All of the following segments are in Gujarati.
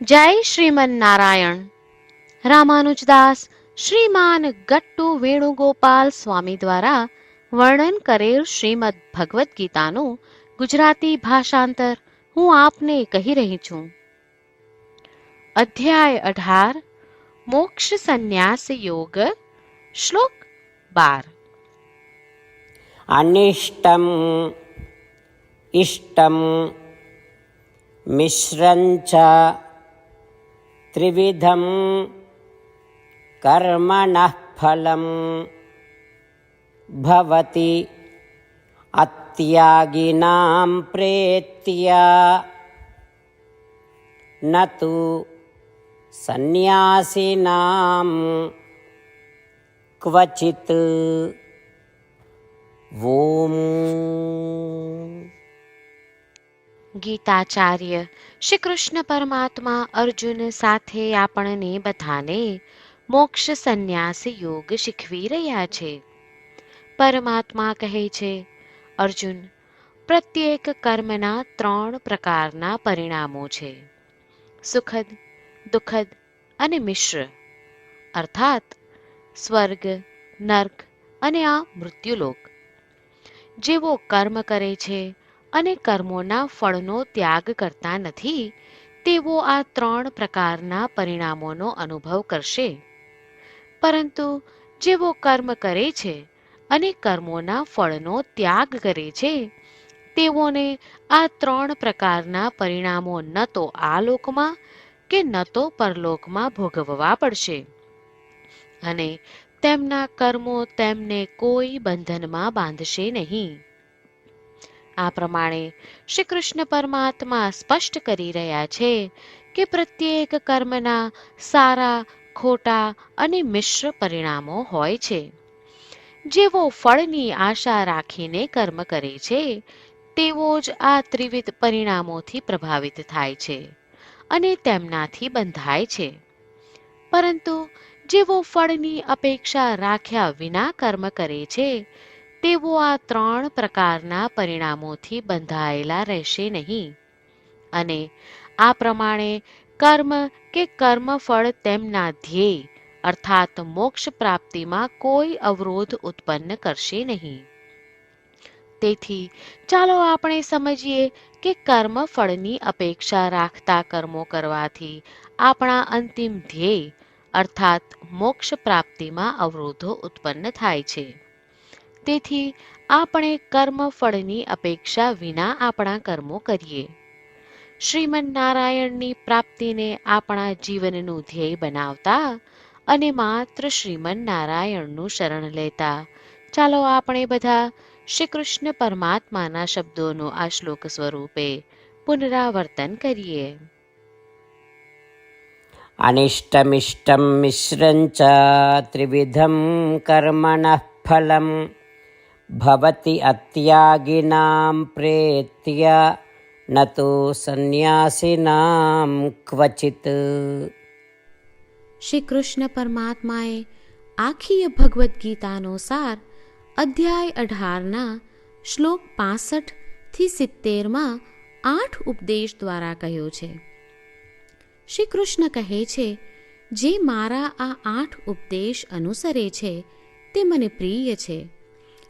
જય શ્રીમન નારાયણ રામાનુજદાસ શ્રીમાન ગટ્ટુ વેણુગોપાલ સ્વામી દ્વારા વર્ણન કરેલ શ્રીમદ ભગવદ્ ગીતાનું ગુજરાતી ભાષાંતર હું આપને કહી રહી છું. અધ્યાય અઢાર, મોક્ષ સંન્યાસ યોગ, શ્લોક બાર. અનિષ્ટમ ઇષ્ટમ મિશ્રંચ त्रिविधं कर्मणः फलं भवति अत्यागिनां प्रेत्या न तु सन्न्यासिनां क्वचित्। ॐ। ગીતાચાર્ય શ્રી કૃષ્ણ પરમાત્મા અર્જુન સાથે આપણને બધાને મોક્ષ સંન્યાસ યોગ શીખવી રહ્યા છે. પરમાત્મા કહે છે, અર્જુન, પ્રત્યેક કર્મના ત્રણ પ્રકારના પરિણામો છે. સુખદ, દુઃખદ અને મિશ્ર. અર્થાત, સ્વર્ગ, નર્ક અને આ મૃત્યુલોક. જેવો કર્મ કરે છે અને કર્મોના ફળનો ત્યાગ કરતા નથી તેવો આ ત્રણ પ્રકારના પરિણામોનો અનુભવ કરશે. પરંતુ જેવો કર્મ કરે છે અને કર્મોના ફળનો ત્યાગ કરે છે, તેઓને આ ત્રણ પ્રકારના પરિણામો ન તો આ લોકમાં કે ન તો પરલોકમાં ભોગવવા પડશે. અને તેમના કર્મો તેમને કોઈ બંધનમાં બાંધશે નહીં. આ પ્રમાણે શ્રી કૃષ્ણ પરમાત્મા સ્પષ્ટ કરી રહ્યા છે કે પ્રત્યેક કર્મના સારા, ખોટા અને મિશ્ર પરિણામો હોય છે. જેવો ફળની આશા રાખીને કર્મ કરે છે, તેવો જ આ ત્રિવિધ પરિણામોથી પ્રભાવિત થાય છે અને તેમનાથી બંધાય છે. પરંતુ જેવો ફળની અપેક્ષા રાખ્યા વિના કર્મ કરે છે તેવો આ ત્રણ પ્રકારના પરિણામોથી બંધાયેલા રહેશે નહીં. અને આ પ્રમાણે કર્મ કે કર્મફળ તેમના ધ્યેય, અર્થાત મોક્ષ પ્રાપ્તિમાં કોઈ અવરોધ ઉત્પન્ન કરશે નહીં. તેથી ચાલો આપણે સમજીએ કે કર્મ ફળની અપેક્ષા રાખતા કર્મો કરવાથી આપણા અંતિમ ધ્યેય, અર્થાત મોક્ષ પ્રાપ્તિમાં અવરોધો ઉત્પન્ન થાય છે. તેથી આપણે કર્મ ફળની અપેક્ષા વિના આપણા કર્મો કરીએ. શ્રીમન નારાયણની પ્રાપ્તિને આપણા જીવનનું ધ્યેય બનાવતા અને માત્ર શ્રીમન નારાયણનું શરણ લેતા. ચાલો આપણે બધા શ્રી કૃષ્ણ પરમાત્માના શબ્દોનું આ શ્લોક સ્વરૂપે પુનરાવર્તન કરીએ. અનિષ્ટમિષ્ટમ ચ ત્રિવિધમ કર્મણ ફલમ ભવતિ અત્યાગિનામ પ્રેત્ય ન તો સંન્યાસીનામ ક્વચિત શ્રી કૃષ્ણ પરમાત્માએ આખી ભગવદ્ ગીતાનો સાર અધ્યાય અઢારના શ્લોક પાસઠથી સિત્તેરમાં આઠ ઉપદેશ દ્વારા કહ્યો છે શ્રી કૃષ્ણ કહે છે જે મારા આ આઠ ઉપદેશ અનુસરે છે તે મને પ્રિય છે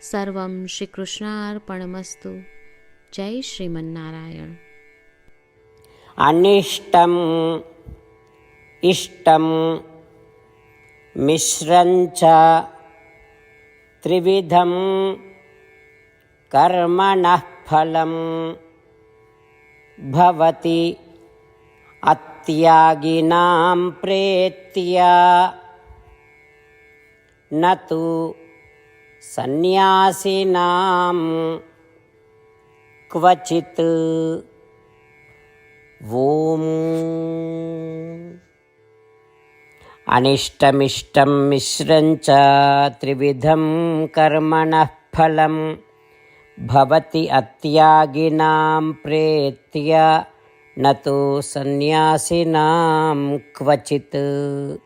સર્વમ શ્રી કૃષ્ણાર્પણમસ્તુ જય શ્રીમન્નારાયણ અનિષ્ટમ ઇષ્ટમ મિશ્રં ચ ત્રિવિધમ કર્મણઃ ફલમ ભવતિ અત્યાગિનાં సన్యాసినాం. క్వచిత్ ఓం. అనిష్టమిష్టం మిశ్రంచ త్రివిధం కర్మణ ఫలం. భవతి అత్యాగినాం ప్రేత్య. నతు సన్యాసినాం క్వచిత్.